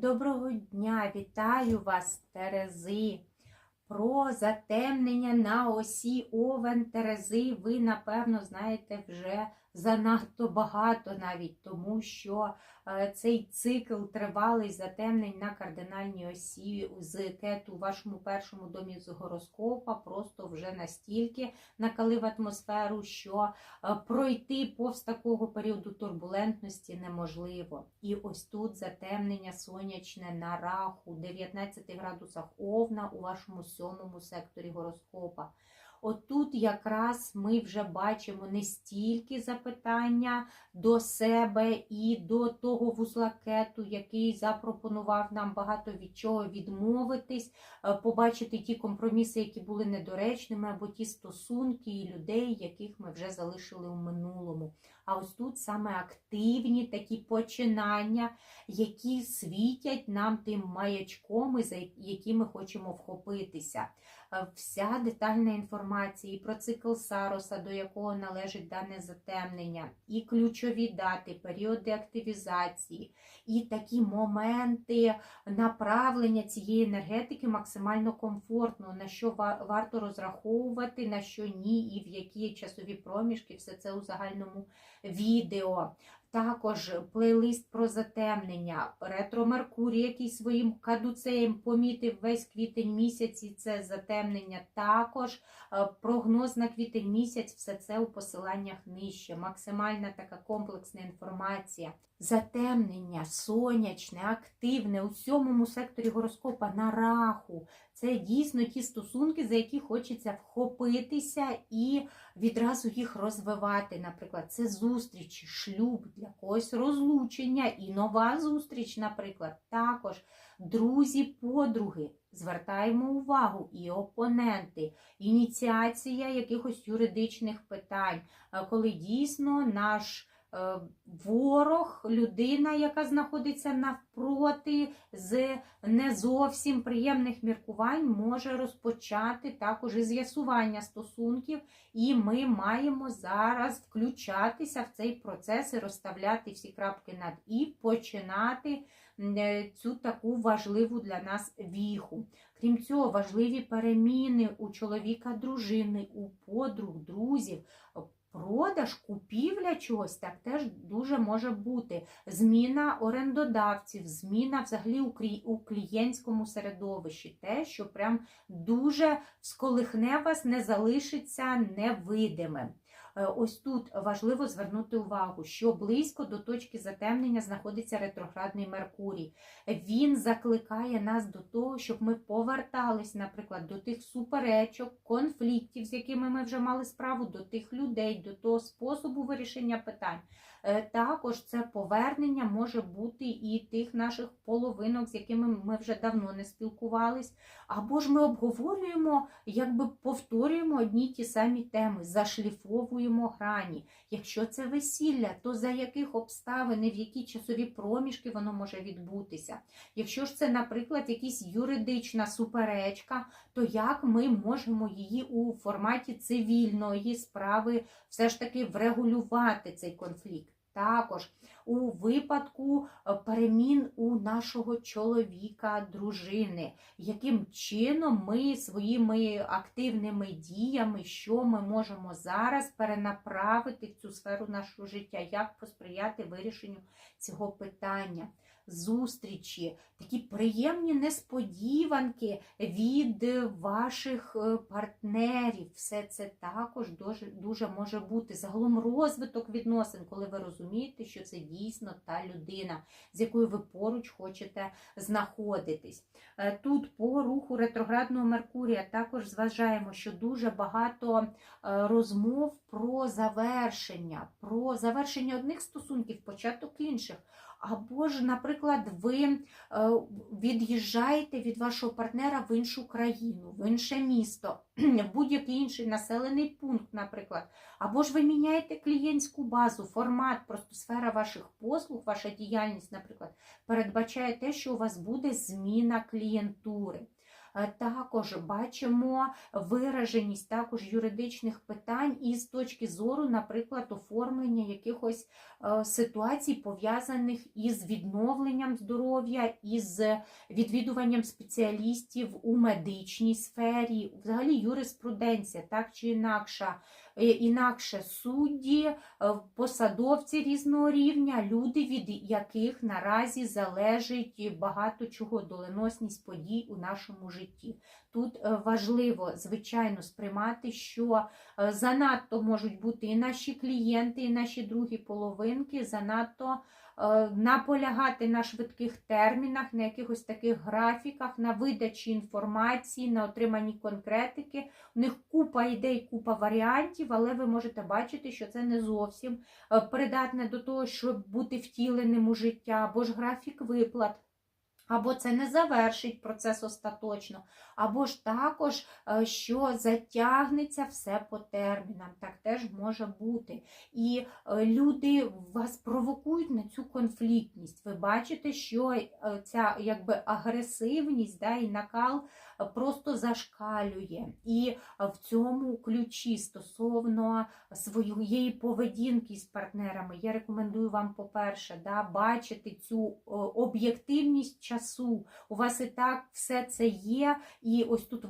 Доброго дня! Вітаю вас, Терези! Про затемнення на осі Овен Терези ви, напевно, знаєте вже занадто багато навіть, тому що е, цей цикл тривалий затемнень на кардинальній осі з кету у вашому першому домі з гороскопа просто вже настільки накалив атмосферу, що е, пройти повз такого періоду турбулентності неможливо. І ось тут затемнення сонячне на раху 19 градусах Овна у вашому сьомому секторі гороскопа. Отут якраз ми вже бачимо не стільки запитання до себе і до того вузлакету, який запропонував нам багато від чого відмовитись, е, побачити ті компроміси, які були недоречними, або ті стосунки і людей, яких ми вже залишили у минулому. А ось тут саме активні такі починання, які світять нам тим маячком, за які ми хочемо вхопитися. Е, Вся детальна інформація і про цикл Сароса, до якого належить дане затемнення, і ключові дати, періоди активізації, і такі моменти направлення цієї енергетики максимально комфортно, на що варто розраховувати, на що ні, і в які часові проміжки, все це у загальному відео. Також плейлист про затемнення, ретро Меркурій, який своїм кадуцеєм помітив весь квітень місяць, і це затемнення. Також е, прогноз на квітень місяць, все це у посиланнях нижче. Максимальна така комплексна інформація. Затемнення, сонячне, активне у сьомому секторі гороскопа на раху. Це дійсно ті стосунки, за які хочеться вхопитися і відразу їх розвивати. Наприклад, це зустрічі, шлюб для когось розлучення і нова зустріч, наприклад, також друзі, подруги. Звертаємо увагу і опоненти, ініціація якихось юридичних питань, е, коли дійсно наш ворог, людина, яка знаходиться навпроти з не зовсім приємних міркувань, може розпочати також і з'ясування стосунків, і ми маємо зараз включатися в цей процес і розставляти всі крапки над і починати е, цю таку важливу для нас віху. Крім цього, важливі переміни у чоловіка, дружини, у подруг, друзів. Продаж, купівля чогось так теж дуже може бути. Зміна орендодавців, зміна взагалі у клі- у клієнтському середовищі. Те, що прям дуже сколихне вас, не залишиться невидимим. Е, Ось тут важливо звернути увагу, що близько до точки затемнення знаходиться ретроградний Меркурій. Він закликає нас до того, щоб ми повертались, наприклад, до тих суперечок, конфліктів, з якими ми вже мали справу, до тих людей, до того способу вирішення питань. Е, Також це повернення може бути і тих наших половинок, з якими ми вже давно не спілкувались. Або ж ми обговорюємо, якби повторюємо одні ті самі теми, зашліфовуємо грані. Якщо це весілля, то за яких обставин і в які часові проміжки воно може відбутися. Якщо ж це, наприклад, якась юридична суперечка, то як ми можемо її у форматі цивільної справи все ж таки врегулювати цей конфлікт? Також у випадку е, перемін у нашого чоловіка, дружини, яким чином ми своїми активними діями, що ми можемо зараз перенаправити в цю сферу нашого життя, як посприяти вирішенню цього питання. Зустрічі, такі приємні несподіванки від ваших е, партнерів. Все це також дуже, дуже може бути. Загалом розвиток відносин, коли ви розумієте, що це дійсно та людина, з якою ви поруч хочете знаходитись. Е, Тут по руху ретроградного Меркурія також зважаємо, що дуже багато е, розмов про завершення, про завершення одних стосунків, початок інших. Або ж, наприклад, ви е, від'їжджаєте від вашого партнера в іншу країну, в інше місто, в будь-який інший населений пункт, наприклад. Або ж ви міняєте клієнтську базу, формат, просто сфера ваших послуг, ваша діяльність, наприклад, передбачає те, що у вас буде зміна клієнтури. Е, Також бачимо вираженість також юридичних питань із точки зору, наприклад, оформлення якихось е, ситуацій, пов'язаних із відновленням здоров'я, із відвідуванням спеціалістів у медичній сфері, взагалі юриспруденція, так чи інакша. Е, Інакше судді, е, посадовці різного рівня, люди, від яких наразі залежить багато чого, доленосність подій у нашому житті. Тут е, важливо, звичайно, сприймати, що е, занадто можуть бути і наші клієнти, і наші другі половинки, занадто е, наполягати на швидких термінах, на якихось таких графіках, на видачі інформації, на отриманні конкретики. У них купа ідей, купа варіантів, але ви можете бачити, що це не зовсім придатне до того, щоб бути втіленим у життя, або ж графік виплат. Або це не завершить процес остаточно, або ж також, е, що затягнеться все по термінам. Так теж може бути. І е, люди вас провокують на цю конфліктність. Ви бачите, що е, ця якби агресивність да, і накал просто зашкалює. І в цьому ключі стосовно своєї поведінки з партнерами, я рекомендую вам, по-перше, да, бачити цю об'єктивність часу. У вас і так все це є, і ось тут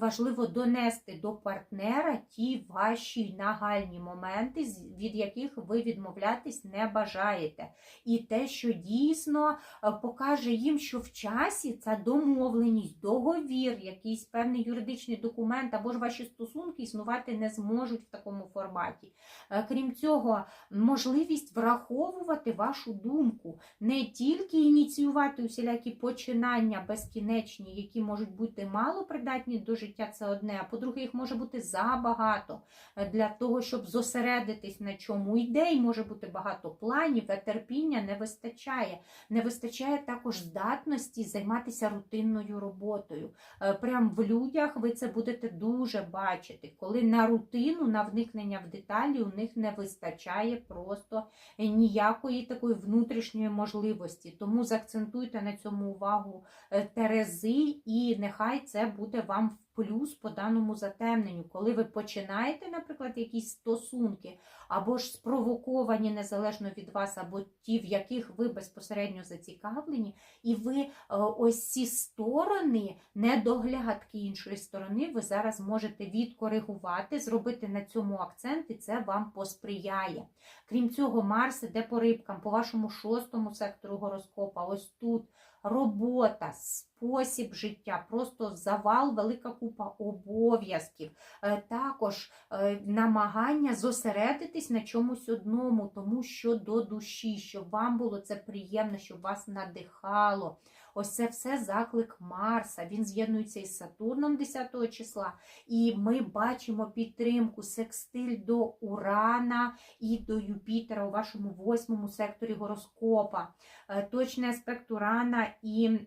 важливо донести до партнера ті ваші нагальні моменти, від яких ви відмовлятись не бажаєте. І те, що дійсно е, покаже їм, що в часі ця домовленість, договір, якийсь певний юридичний документ або ж ваші стосунки існувати не зможуть в такому форматі. Е, Крім цього, можливість враховувати вашу думку, не тільки ініціювати усілякі починання безкінечні, які можуть бути мало придатні до життя, це одне, а по-друге, їх може бути забагато е, для того, щоб зосередитись на чому ідей, може бути багато планів, а терпіння не вистачає. Не вистачає також здатності займатися рутинною роботою. Е, Прям в людях ви це будете дуже бачити, коли на рутину, на вникнення в деталі у них не вистачає просто ніякої такої внутрішньої можливості. Тому заакцентуйте на цьому увагу е, Терези, і нехай це буде вам в плюс по даному затемненню. Коли ви починаєте, наприклад, якісь стосунки, або ж спровоковані незалежно від вас, або ті, в яких ви безпосередньо зацікавлені, і ви е, ось ці сторони, недоглядки іншої сторони, ви зараз можете відкоригувати, зробити на цьому акцент, і це вам посприяє. Крім цього, Марс іде по рибкам, по вашому шостому сектору гороскопа, ось тут робота, спосіб життя, просто завал, велика купа обов'язків. Е, Також е, намагання зосередитись на чомусь одному, тому що до душі, щоб вам було це приємно, щоб вас надихало. Ось це все заклик Марса. Він з'єднується із Сатурном 10 числа, і ми бачимо підтримку секстиль до Урана і до Юпітера у вашому восьмому секторі гороскопа. Е, Точний аспект Урана і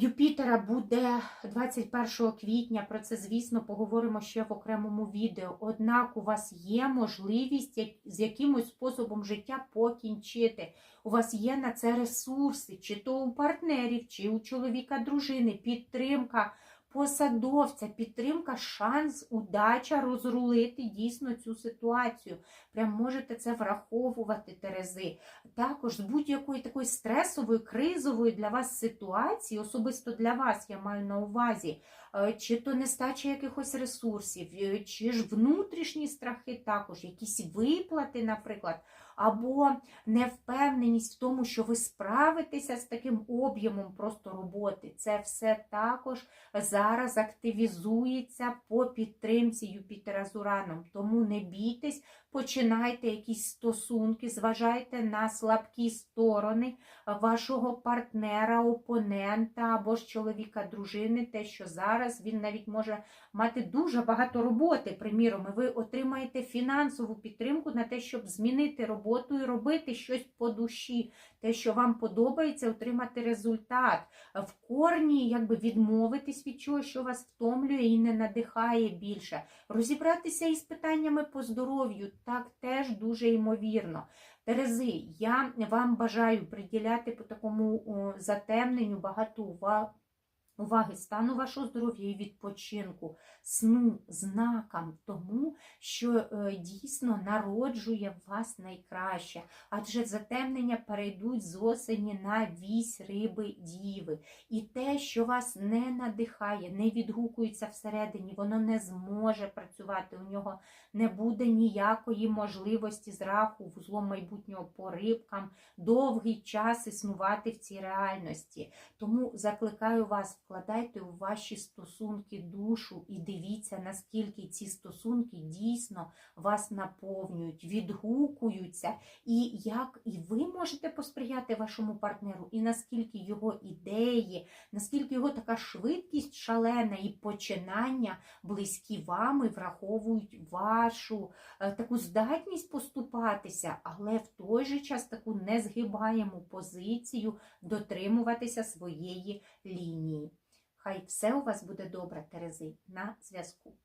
Юпітера буде 21 квітня. Про це, звісно, поговоримо ще в окремому відео. Однак у вас є можливість з якимось способом життя покінчити. У вас є на це ресурси, чи то у партнерів, чи у чоловіка, дружини, підтримка посадовця, підтримка, шанс, удача розрулити дійсно цю ситуацію. Прям можете це враховувати, Терези. Також з будь-якої такої стресової, кризової для вас ситуації, особисто для вас, я маю на увазі, чи то нестача якихось ресурсів, е, чи ж внутрішні страхи, також якісь виплати, наприклад, або невпевненість в тому, що ви справитеся з таким об'ємом просто роботи. Це все також зараз активізується по підтримці Юпітера з Ураном. Тому не бійтесь, починайте якісь стосунки, зважайте на слабкі сторони вашого партнера, опонента або ж чоловіка, дружини, те, що зараз він навіть може мати дуже багато роботи. Приміром, і ви отримаєте фінансову підтримку на те, щоб змінити роботу і робити щось по душі, те, що вам подобається, отримати результат. В корні якби відмовитись від чого, що вас втомлює і не надихає більше. Розібратися із питаннями по здоров'ю так теж дуже ймовірно. Терези, я вам бажаю приділяти по такому затемненню багато ува- уваги стану вашого здоров'я і відпочинку, сну, знакам тому, що е, дійсно народжує вас найкраще. Адже затемнення перейдуть з осені на вісь риби діви. І те, що вас не надихає, не відгукується всередині, воно не зможе працювати. У нього не буде ніякої можливості з раху вузлом майбутнього по рибкам довгий час існувати в цій реальності. Тому закликаю вас, вкладайте у ваші стосунки душу і дивіться, наскільки ці стосунки дійсно вас наповнюють, відгукуються, і як і ви можете посприяти вашому партнеру, і наскільки його ідеї, наскільки його така швидкість шалена і починання близькі вам і враховують вашу е, таку здатність поступатися, але в той же час таку незгибаєму позицію дотримуватися своєї лінії. Хай все у вас буде добре, Терези, на зв'язку.